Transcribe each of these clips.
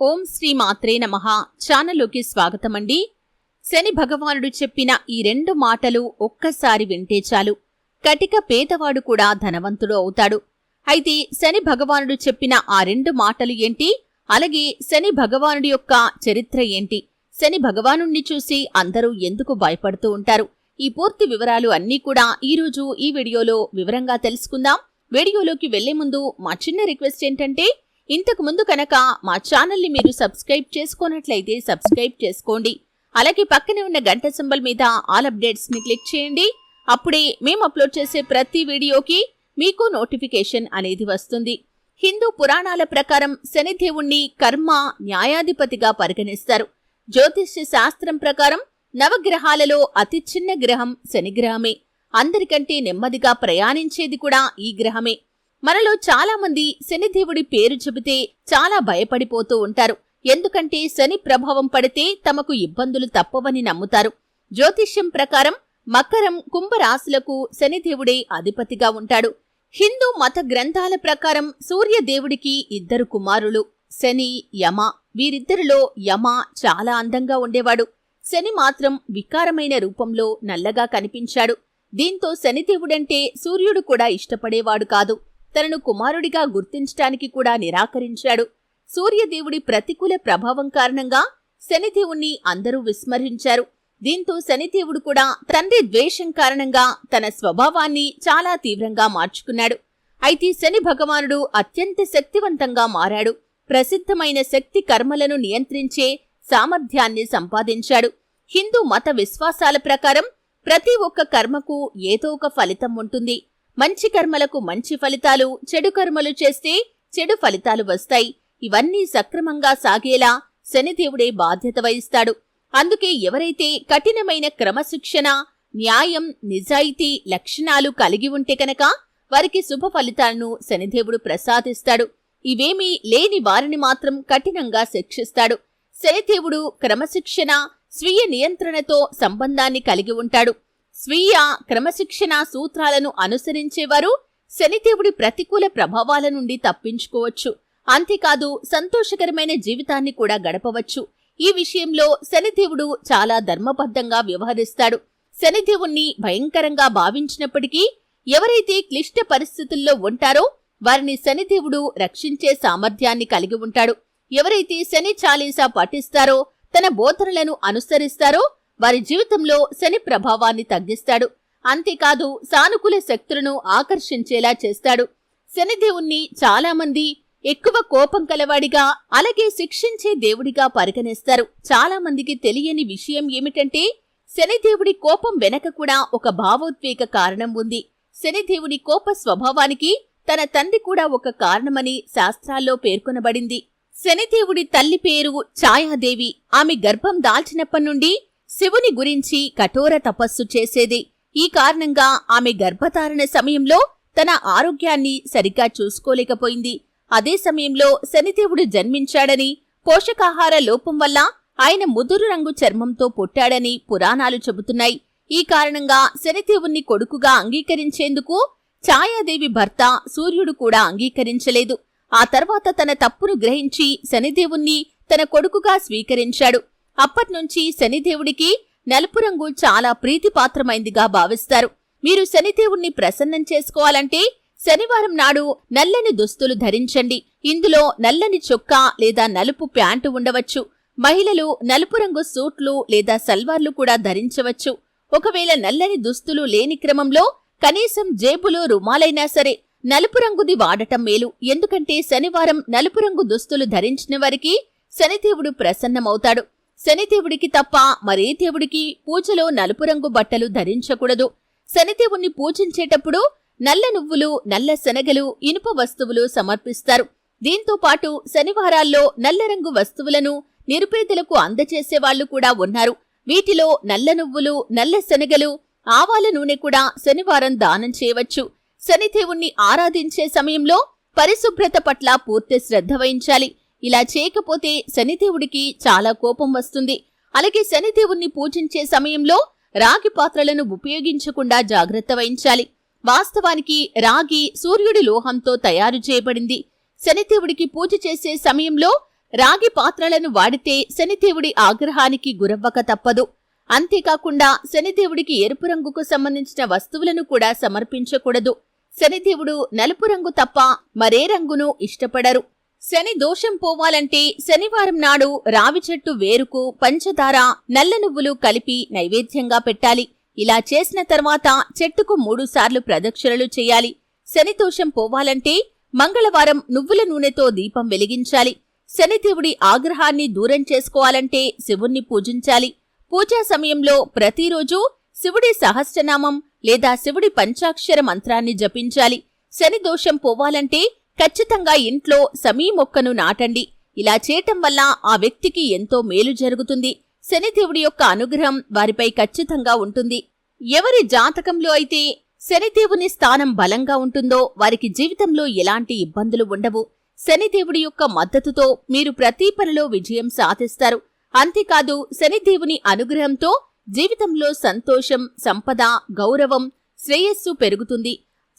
ఓం శ్రీ మాత్రే నమః. ఛానల్లోకి స్వాగతం అండి శని భగవానుడు చెప్పిన ఈ రెండు మాటలు ఒక్కసారి వింటే చాలు. కటిక పేదవాడు కూడా ధనవంతుడు అవుతాడు. అయితే శని భగవానుడు చెప్పిన ఆ రెండు మాటలు ఏంటి? అలాగే శని భగవానుడి యొక్క చరిత్ర ఏంటి? శని భగవానుణ్ణి చూసి అందరూ ఎందుకు భయపడుతూ ఉంటారు? ఈ పూర్తి వివరాలు అన్నీ కూడా ఈరోజు ఈ వీడియోలో వివరంగా తెలుసుకుందాం. వీడియోలోకి వెళ్ళే ముందు మా చిన్న రిక్వెస్ట్ ఏంటంటే ఇంతకు ముందు కనుక మా ఛానల్ని మీరు సబ్స్క్రైబ్ చేసుకోనట్లయితే సబ్స్క్రైబ్ చేసుకోండి. అలాగే పక్కనే ఉన్న గంట సింబల్ మీద ఆల్ అప్డేట్స్ని క్లిక్ చేయండి. అప్పుడే మేము అప్లోడ్ చేసే ప్రతి వీడియోకి మీకు నోటిఫికేషన్ అనేది వస్తుంది. హిందూ పురాణాల ప్రకారం శనిదేవుణ్ణి కర్మ న్యాయాధిపతిగా పరిగణిస్తారు. జ్యోతిష్య శాస్త్రం ప్రకారం నవగ్రహాలలో అతి చిన్న గ్రహం శనిగ్రహమే అందరికంటే నెమ్మదిగా ప్రయాణించేది కూడా ఈ గ్రహమే. మనలో చాలా మంది శనిదేవుడి పేరు చెబితే చాలా భయపడిపోతూ ఉంటారు. ఎందుకంటే శని ప్రభావం పడితే తమకు ఇబ్బందులు తప్పవని నమ్ముతారు. జ్యోతిష్యం ప్రకారం మకరం కుంభరాశులకు శనిదేవుడే అధిపతిగా ఉంటాడు. హిందూ మత గ్రంథాల ప్రకారం సూర్యదేవుడికి ఇద్దరు కుమారులు శని యమ. వీరిద్దరిలో యమ చాలా అందంగా ఉండేవాడు. శని మాత్రం వికారమైన రూపంలో నల్లగా కనిపించాడు. దీంతో శనిదేవుడంటే సూర్యుడు కూడా ఇష్టపడేవాడు కాదు. తనను కుమారుడిగా గుర్తించటానికి కూడా నిరాకరించాడు. సూర్యదేవుడి ప్రతికూల ప్రభావం కారణంగా శనిదేవుణ్ణి అందరూ విస్మరించారు. దీంతో శనిదేవుడు కూడా తండ్రి ద్వేషం కారణంగా తన స్వభావాన్ని చాలా తీవ్రంగా మార్చుకున్నాడు. అయితే శని భగవానుడు అత్యంత శక్తివంతంగా మారాడు. ప్రసిద్ధమైన శక్తి కర్మలను నియంత్రించే సామర్థ్యాన్ని సంపాదించాడు. హిందూ మత విశ్వాసాల ప్రకారం ప్రతి ఒక్క కర్మకు ఏదో ఒక ఫలితం ఉంటుంది. మంచి కర్మలకు మంచి ఫలితాలు చెడు కర్మలు చేస్తే చెడు ఫలితాలు వస్తాయి. ఇవన్నీ సక్రమంగా సాగేలా శనిదేవుడే బాధ్యత వహిస్తాడు. అందుకే ఎవరైతే కఠినమైన క్రమశిక్షణ న్యాయం నిజాయితీ లక్షణాలు కలిగి ఉంటే కనుక వారికి శుభ ఫలితాలను శనిదేవుడు ప్రసాదిస్తాడు. ఇవేమీ లేని వారిని మాత్రం కఠినంగా శిక్షిస్తాడు. శనిదేవుడు క్రమశిక్షణ స్వీయ నియంత్రణతో సంబంధాన్ని కలిగి ఉంటాడు. స్వీయ క్రమశిక్షణ సూత్రాలను అనుసరించేవారు శనిదేవుడి ప్రతికూల ప్రభావాల నుండి తప్పించుకోవచ్చు. అంతేకాదు సంతోషకరమైన జీవితాన్ని కూడా గడపవచ్చు. ఈ విషయంలో శనిదేవుడు చాలా ధర్మబద్ధంగా వ్యవహరిస్తాడు. శనిదేవుణ్ణి భయంకరంగా భావించినప్పటికీ ఎవరైతే క్లిష్ట పరిస్థితుల్లో ఉంటారో వారిని శనిదేవుడు రక్షించే సామర్థ్యాన్ని కలిగి ఉంటాడు. ఎవరైతే శని చాలీసా పఠిస్తారో తన బోధనలను అనుసరిస్తారో వారి జీవితంలో శని ప్రభావాన్ని తగ్గిస్తాడు. అంతేకాదు సానుకూల శక్తులను ఆకర్షించేలా చేస్తాడు. శనిదేవుణ్ణి చాలామంది ఎక్కువ కోపం కలవాడిగా అలాగే శిక్షించే దేవుడిగా పరిగణిస్తారు. చాలా మందికి తెలియని విషయం ఏమిటంటే శనిదేవుడి కోపం వెనక కూడా ఒక భావోద్వేగ కారణం ఉంది. శనిదేవుడి కోప స్వభావానికి తన తండ్రి కూడా ఒక కారణమని శాస్త్రాల్లో పేర్కొనబడింది. శనిదేవుడి తల్లి పేరు ఛాయాదేవి. ఆమె గర్భం దాల్చినప్పటి నుండి శివుని గురించి కఠోర తపస్సు చేసేది. ఈ కారణంగా ఆమె గర్భధారణ సమయంలో తన ఆరోగ్యాన్ని సరిగ్గా చూసుకోలేకపోయింది. అదే సమయంలో శనిదేవుడు జన్మించాడని పోషకాహార లోపం వల్ల ఆయన ముదురు రంగు చర్మంతో పుట్టాడని పురాణాలు చెబుతున్నాయి. ఈ కారణంగా శనిదేవుణ్ణి కొడుకుగా అంగీకరించేందుకు ఛాయాదేవి భర్త సూర్యుడు కూడా అంగీకరించలేదు. ఆ తర్వాత తన తప్పును గ్రహించి శనిదేవుణ్ణి తన కొడుకుగా స్వీకరించాడు. అప్పట్నుంచి శనిదేవుడికి నలుపు రంగు చాలా ప్రీతిపాత్రమైందిగా భావిస్తారు. మీరు శనిదేవుణ్ణి ప్రసన్నం చేసుకోవాలంటే శనివారం నాడు నల్లని దుస్తులు ధరించండి. ఇందులో నల్లని చొక్కా లేదా నలుపు ప్యాంటు ఉండవచ్చు. మహిళలు నలుపు రంగు సూట్లు లేదా సల్వార్లు కూడా ధరించవచ్చు. ఒకవేళ నల్లని దుస్తులు లేని క్రమంలో కనీసం జేబులో రుమాలైనా సరే నలుపు రంగుది వాడటం మేలు. ఎందుకంటే శనివారం నలుపు రంగు దుస్తులు ధరించిన వారికి శనిదేవుడు ప్రసన్నమవుతాడు. శనిదేవుడికి తప్ప మరే దేవుడికి పూజలో నలుపు రంగు బట్టలు ధరించకూడదు. శనిదేవుణ్ణి పూజించేటప్పుడు నల్ల నువ్వులు నల్ల శనగలు ఇనుప వస్తువులు సమర్పిస్తారు. దీంతో పాటు శనివారాల్లో నల్ల రంగు వస్తువులను నిరుపేదలకు అందజేసేవాళ్ళు కూడా ఉన్నారు. వీటిలో నల్ల నువ్వులు నల్ల శనగలు ఆవాల నూనె కూడా శనివారం దానం చేయవచ్చు. శనిదేవుణ్ణి ఆరాధించే సమయంలో పరిశుభ్రత పట్ల పూర్తి శ్రద్ధ వహించాలి. ఇలా చేయకపోతే శనిదేవుడికి చాలా కోపం వస్తుంది. అలాగే శనిదేవుణ్ణి పూజించే సమయంలో రాగి పాత్రలను ఉపయోగించకుండా జాగ్రత్త వహించాలి. వాస్తవానికి రాగి సూర్యుడి లోహంతో తయారు చేయబడింది. శనిదేవుడికి పూజ చేసే సమయంలో రాగి పాత్రలను వాడితే శనిదేవుడి ఆగ్రహానికి గురవ్వక తప్పదు. అంతేకాకుండా శనిదేవుడికి ఎరుపు రంగుకు సంబంధించిన వస్తువులను కూడా సమర్పించకూడదు. శనిదేవుడు నలుపు రంగు తప్ప మరే రంగును ఇష్టపడరు. శని దోషం పోవాలంటే శనివారం నాడు రావి చెట్టు వేరుకు పంచదార నల్ల నువ్వులు కలిపి నైవేద్యంగా పెట్టాలి. ఇలా చేసిన తర్వాత చెట్టుకు మూడుసార్లు ప్రదక్షిణలు చేయాలి. శని దోషం పోవాలంటే మంగళవారం నువ్వుల నూనెతో దీపం వెలిగించాలి. శనిదేవుడి ఆగ్రహాన్ని దూరం చేసుకోవాలంటే శివుణ్ణి పూజించాలి. పూజా సమయంలో ప్రతిరోజు శివుడి సహస్రనామం లేదా శివుడి పంచాక్షర మంత్రాన్ని జపించాలి. శని దోషం పోవాలంటే ఖచ్చితంగా ఇంట్లో సమీ మొక్కను నాటండి. ఇలా చేయటం వల్ల ఆ వ్యక్తికి ఎంతో మేలు జరుగుతుంది. శనిదేవుడి యొక్క అనుగ్రహం వారిపై ఖచ్చితంగా ఉంటుంది. ఎవరి జాతకంలో అయితే శనిదేవుని స్థానం బలంగా ఉంటుందో వారికి జీవితంలో ఎలాంటి ఇబ్బందులు ఉండవు. శనిదేవుడి యొక్క మద్దతుతో మీరు ప్రతి పనిలో విజయం సాధిస్తారు. అంతేకాదు శనిదేవుని అనుగ్రహంతో జీవితంలో సంతోషం సంపద గౌరవం శ్రేయస్సు పెరుగుతుంది.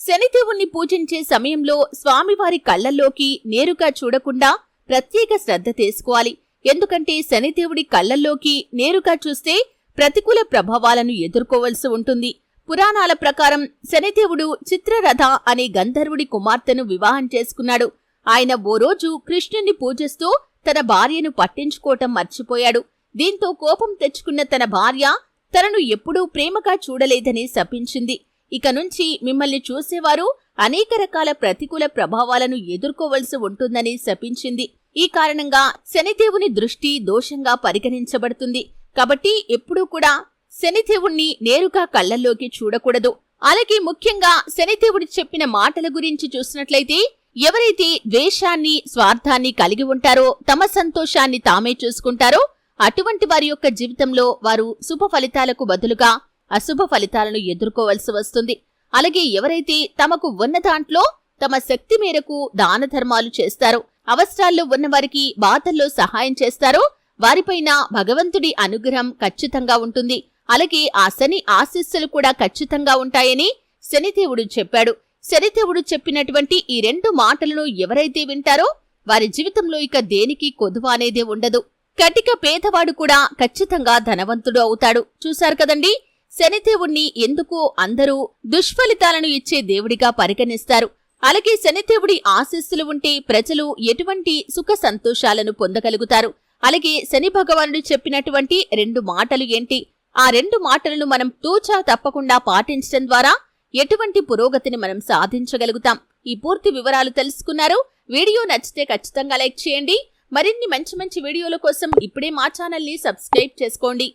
శనిదేవుణ్ణి పూజించే సమయంలో స్వామివారి కళ్ళల్లోకి నేరుగా చూడకుండా ప్రత్యేక శ్రద్ధ తీసుకోవాలి. ఎందుకంటే శనిదేవుడి కళ్ళల్లోకి నేరుగా చూస్తే ప్రతికూల ప్రభావాలను ఎదుర్కోవలసి ఉంటుంది. పురాణాల ప్రకారం శనిదేవుడు చిత్రరథ అనే గంధర్వుడి కుమార్తెను వివాహం చేసుకున్నాడు. ఆయన ఓ రోజు కృష్ణుణ్ణి పూజిస్తూ తన భార్యను పట్టించుకోవటం మర్చిపోయాడు. దీంతో కోపం తెచ్చుకున్న తన భార్య తనను ఎప్పుడూ ప్రేమగా చూడలేదని శపించింది. ఇక నుంచి మిమ్మల్ని చూసేవారు అనేక రకాల ప్రతికూల ప్రభావాలను ఎదుర్కోవలసి ఉంటుందని శపించింది. ఈ కారణంగా శనిదేవుని దృష్టి దోషంగా పరిగణించబడుతుంది. కాబట్టి ఎప్పుడూ కూడా శనిదేవుణ్ణి నేరుగా కళ్ళల్లోకి చూడకూడదు. అలాగే ముఖ్యంగా శనిదేవుడు చెప్పిన మాటల గురించి చూసినట్లయితే ఎవరైతే ద్వేషాన్ని స్వార్థాన్ని కలిగి ఉంటారో తమ సంతోషాన్ని తామే చూసుకుంటారో అటువంటి వారి యొక్క జీవితంలో వారు శుభ ఫలితాలకు బదులుగా అశుభ ఫలితాలను ఎదుర్కోవలసి వస్తుంది. అలాగే ఎవరైతే తమకు ఉన్న దాంట్లో తమ శక్తి మేరకు దాన ధర్మాలు చేస్తారో అవసరాల్లో ఉన్నవారికి బాధల్లో సహాయం చేస్తారో వారిపైన భగవంతుడి అనుగ్రహం ఖచ్చితంగా ఉంటుంది. అలాగే ఆ శని ఆశీస్సులు కూడా ఖచ్చితంగా ఉంటాయని శనిదేవుడు చెప్పాడు. శనిదేవుడు చెప్పినటువంటి ఈ రెండు మాటలను ఎవరైతే వింటారో వారి జీవితంలో ఇక దేనికి కొదువ అనేదే ఉండదు. కటిక పేదవాడు కూడా ఖచ్చితంగా ధనవంతుడు అవుతాడు. చూశారు కదండీ? శనిదేవుణ్ణి ఎందుకు అందరూ దుష్ఫలితాలను ఇచ్చే దేవుడిగా పరిగణిస్తారు? అలాగే శనిదేవుడి ఆశీస్సులు ఉంటే ప్రజలు ఎటువంటి సుఖ సంతోషాలను పొందగలుగుతారు? అలాగే శని భగవానుడు చెప్పినటువంటి రెండు మాటలు ఏంటి? ఆ రెండు మాటలను మనం తూచా తప్పకుండా పాటించడం ద్వారా ఎటువంటి పురోగతిని మనం సాధించగలుగుతాం? ఈ పూర్తి వివరాలు తెలుసుకున్నారు. వీడియో నచ్చితే ఖచ్చితంగా లైక్ చేయండి. మరిన్ని మంచి మంచి వీడియోల కోసం ఇప్పుడే మా ఛానల్ని సబ్స్క్రైబ్ చేసుకోండి.